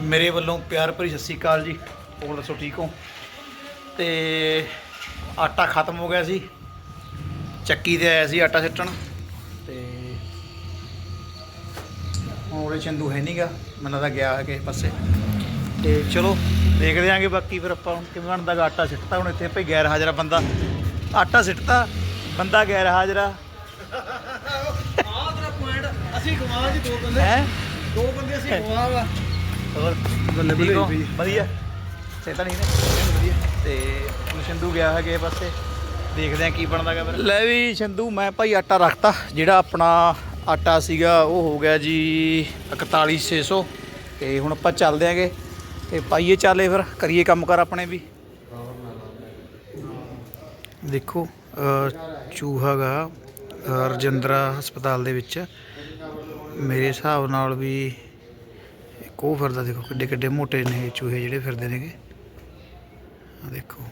ਮੇਰੇ ਵੱਲੋਂ ਪਿਆਰ ਭਰੀ ਸਤਿ ਸ਼੍ਰੀ ਅਕਾਲ ਜੀ। ਹੋਰ ਦੱਸੋ ਠੀਕ ਹੋ? ਤੇ ਆਟਾ ਖਤਮ ਹੋ ਗਿਆ ਸੀ। ਚੱਕੀ ਤੇ ਆਇਆ ਸੀ ਆਟਾ ਸਿੱਟਣ। ਤੇ ਹੁਣ ਉਹਦੇ ਚੰਦੂ ਹੈ ਨਹੀਂਗਾ ਮੈਨੂੰ ਤਾਂ ਗਿਆ ਹੈ ਕਿਸੇ ਪਾਸੇ। ਤੇ ਚਲੋ ਦੇਖਦੇ ਆਂਗੇ ਬਾਕੀ ਫਿਰ ਆਪਾਂ ਹੁਣ ਕਿਵੇਂ ਬਣਦਾ ਆਟਾ ਸਿੱਟਤਾ। ਹੁਣ ਇੱਥੇ ਭਈ ਗੈਰ ਹਾਜ਼ਰਾ ਬੰਦਾ। ਆਟਾ ਸਿੱਟਤਾ ਬੰਦਾ ਗੈਰ ਹਾਜ਼ਰਾ। ਆਹ ਤੇਰਾ ਪੁਆਇੰਟ ਅਸੀਂ ਗਵਾ ਜੀ ਦੋ ਬੰਦੇ। ਹੈ? ਦੋ ਬੰਦੇ ਅਸੀਂ ਗਵਾ ਵਾ। ਹੋਰ? ਵਧੀਆ। ਸੇਤਾ ਨਹੀਂ ਨੇ? ਵਧੀਆ ਤੇ ਹੁਣ ਸਿੰਧੂ ਗਿਆ ਹੈ ਕਿਸੇ ਪਾਸੇ। ਦੇਖਦੇ ਆ ਕੀ ਬਣਦਾ ਗਾ ਫਿਰ। ਲੈ ਵੀ ਸਿੰਧੂ ਮੈਂ ਭਾਈ ਆਟਾ ਰੱਖਤਾ ਜਿਹੜਾ ਆਪਣਾ ਆਟਾ ਸੀਗਾ ਉਹ ਹੋ ਗਿਆ ਜੀ 41600 ਤੇ ਹੁਣ ਆਪਾਂ ਚੱਲਦੇ ਆਂਗੇ। ਤੇ ਪਾਈਏ ਚਾਲੇ ਫਿਰ ਕਰੀਏ ਕੰਮ ਕਰ ਆਪਣੇ ਵੀ। ਦੇਖੋ ਅਹ ਚੂਹਾ ਗਾ ਅਹ ਰਜਿੰਦਰਾ ਹਸਪਤਾਲ ਦੇ ਵਿੱਚ। ਮੇਰੇ ਹਿਸਾਬ ਨਾਲ ਵੀ ਉਹ ਫਿਰਦਾ ਦੇਖੋ, ਕਿੱਡੇ ਕਿੱਡੇ ਮੋਟੇ ਨੇ ਇਹ ਚੂਹੇ ਜਿਹੜੇ ਫਿਰਦੇ ਨੇਗੇ। ਆ ਦੇਖੋ।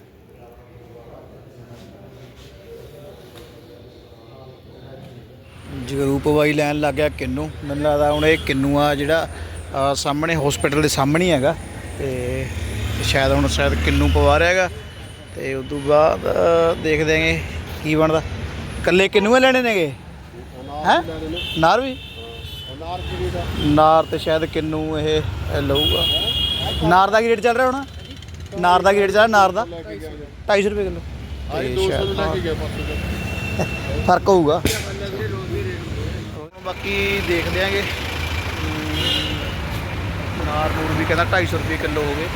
ਜਗਰੂਪ ਬਾਈ ਲੈਣ ਲੱਗ ਗਿਆ ਕਿੰਨੂ। ਮੈਨੂੰ ਲੱਗਦਾ ਹੁਣ ਇਹ ਕਿੰਨੂ ਆ ਜਿਹੜਾ ਸਾਹਮਣੇ ਹਸਪੀਟਲ ਦੇ ਸਾਹਮਣੇ ਹੈਗਾ। ਤੇ ਸ਼ਾਇਦ ਹੁਣ ਸ਼ਾਇਦ ਕਿੰਨੂ ਪਵਾ ਰਿਹਾ ਹੈਗਾ। ਤੇ ਉਸ ਤੋਂ ਬਾਅਦ ਦੇਖਦੇ ਆਂਗੇ ਕੀ ਬਣਦਾ। ਕੱਲੇ ਕਿੰਨੂ ਲੈਣੇ ਨੇਗੇ? ਹੈ? ਨਾਰ ਵੀ ਨਾਰ ਤੇ ਸ਼ਾਇਦ ਕਿੰਨੂ ਇਹ ਲਊਗਾ। ਨਾਰ ਦਾ ਕੀ ਰੇਟ ਚੱਲ ਰਿਹਾ ਹੁਣ? ਨਾਰ ਦਾ ਕੀ ਰੇਟ ਚੱਲ ਰਿਹਾ? ਨਾਰ ਦਾ? 250 ਰੁਪਏ ਕਿਲੋ। ਫ਼ਰਕ ਹੋਊਗਾ। ਬਾਕੀ ਦੇਖਦੇ ਆਂਗੇ ਨਾਰ ਨੂਰ ਵੀ ਕਹਿੰਦਾ 250 ਰੁਪਏ ਕਿਲੋ ਹੋ ਗਏ।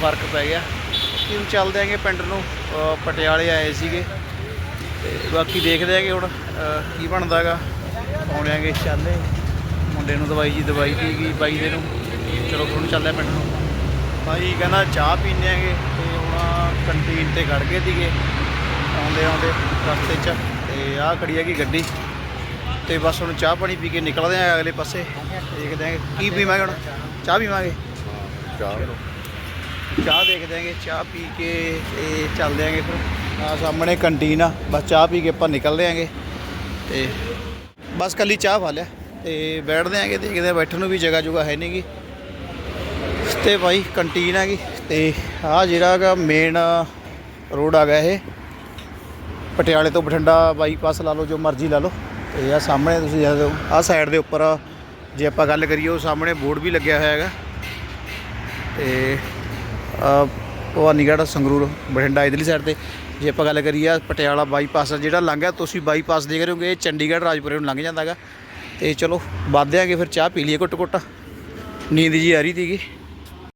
ਫ਼ਰਕ ਪੈ ਗਿਆ। ਕੀ ਹੁਣ ਚੱਲਦੇ ਆਂਗੇ ਪਿੰਡ ਨੂੰ। ਪਟਿਆਲੇ ਆਏ ਸੀਗੇ। ਤੇ ਬਾਕੀ ਦੇਖਦੇ ਆਂਗੇ ਹੁਣ ਕੀ ਬਣਦਾ ਹੈਗਾ ਆਉਣੇ ਆਂਗੇ ਚੱਲੇ ਮੁੰਡੇ ਨੂੰ ਦਵਾਈ ਜੀ ਦਵਾਈ ਦੀ ਗਈ ਬਾਈ ਦੇ ਨੂੰ। ਚਲੋ ਹੁਣ ਚੱਲਦੇ ਆ ਪਿੰਡ ਨੂੰ। ਬਾਈ ਕਹਿੰਦਾ ਚਾਹ ਪੀਂਦੇ ਆਂਗੇ ਤੇ ਹੁਣ ਕੰਟੀਨ ਤੇ ਖੜ ਗਏ ਸੀਗੇ। ਆਉਂਦੇ ਆਉਂਦੇ ਰਸਤੇ 'ਚ ਤੇ ਆਹ ਖੜੀ ਹੈਗੀ ਗੱਡੀ। ਤੇ ਬਸ ਹੁਣ ਚਾਹ ਪਾਣੀ ਪੀ ਕੇ ਨਿਕਲਦੇ ਆਂ ਅਗਲੇ ਪਾਸੇ। ਦੇਖਦੇ ਆਂ ਕੀ ਪੀਵਾਂਗੇ ਹੁਣ। ਚਾਹ ਪੀਵਾਂਗੇ? ਚਲੋ ਚਾਹ ਦੇਖਦੇ ਆਂਗੇ ਚਾਹ ਪੀ ਕੇ ਤੇ ਚੱਲਦੇ ਆਂਗੇ ਫਿਰ। ਆ ਸਾਹਮਣੇ ਕੰਟੀਨ ਆ। ਬਸ ਚਾਹ ਪੀ ਕੇ ਆਪਾਂ ਨਿਕਲਦੇ ਆਂਗੇ ਤੇ ਬਸ ਕੱਲੀ ਚਾਹ ਪਾ ਲਿਆ। ਤੇ ਬੈਠਦੇ ਆਂਗੇ, ਦੇਖਦੇ ਆਂ, ਬੈਠਣ ਨੂੰ ਵੀ ਜਗ੍ਹਾ ਜੁਗਾ ਹੈ ਨਹੀਂਗੀ ਤੇ ਭਾਈ ਕੰਟੀਨ ਹੈਗੀ। ਤੇ ਆ ਜਿਹੜਾ ਹੈਗਾ ਮੇਨ ਰੋਡ ਆ ਗਿਆ ਇਹ। ਪਟਿਆਲੇ ਤੋਂ ਬਠਿੰਡਾ ਬਾਈਪਾਸ ਲਾ ਲਓ, ਜੋ ਮਰਜ਼ੀ ਲਾ ਲਓ। ਤੇ ਆ ਸਾਹਮਣੇ ਤੁਸੀਂ ਦੇਖਦੇ ਹੋ ਆ ਸਾਈਡ ਦੇ ਉੱਪਰ, ਜੇ ਆਪਾਂ ਗੱਲ ਕਰੀਏ, ਉਹ ਸਾਹਮਣੇ ਬੋਰਡ ਵੀ ਲੱਗਿਆ ਹੋਇਆ ਹੈਗਾ। ਤੇ ਭਵਾਨੀਗੜ੍ਹ, ਸੰਗਰੂਰ, ਬਠਿੰਡਾ ਇਧਰਲੀ ਸਾਈਡ ਤੇ। ਜੇ ਆਪਾਂ ਗੱਲ ਕਰੀਏ ਪਟਿਆਲਾ ਬਾਈਪਾਸ ਜਿਹੜਾ ਲੰਘਿਆ ਤੁਸੀਂ ਬਾਈਪਾਸ ਦੇਖ ਰਹੇ ਹੋਗੇ, ਇਹ ਚੰਡੀਗੜ੍ਹ, ਰਾਜਪੁਰੇ ਨੂੰ ਲੰਘ ਜਾਂਦਾ ਹੈਗਾ। ਤੇ ਚਲੋ ਵੱਧਦੇ ਆਂਗੇ ਫਿਰ ਚਾਹ ਪੀ ਲਈਏ ਘੁੱਟ ਘੁੱਟ। ਨੀਂਦ ਜੀ ਆ ਰਹੀ ਸੀਗੀ।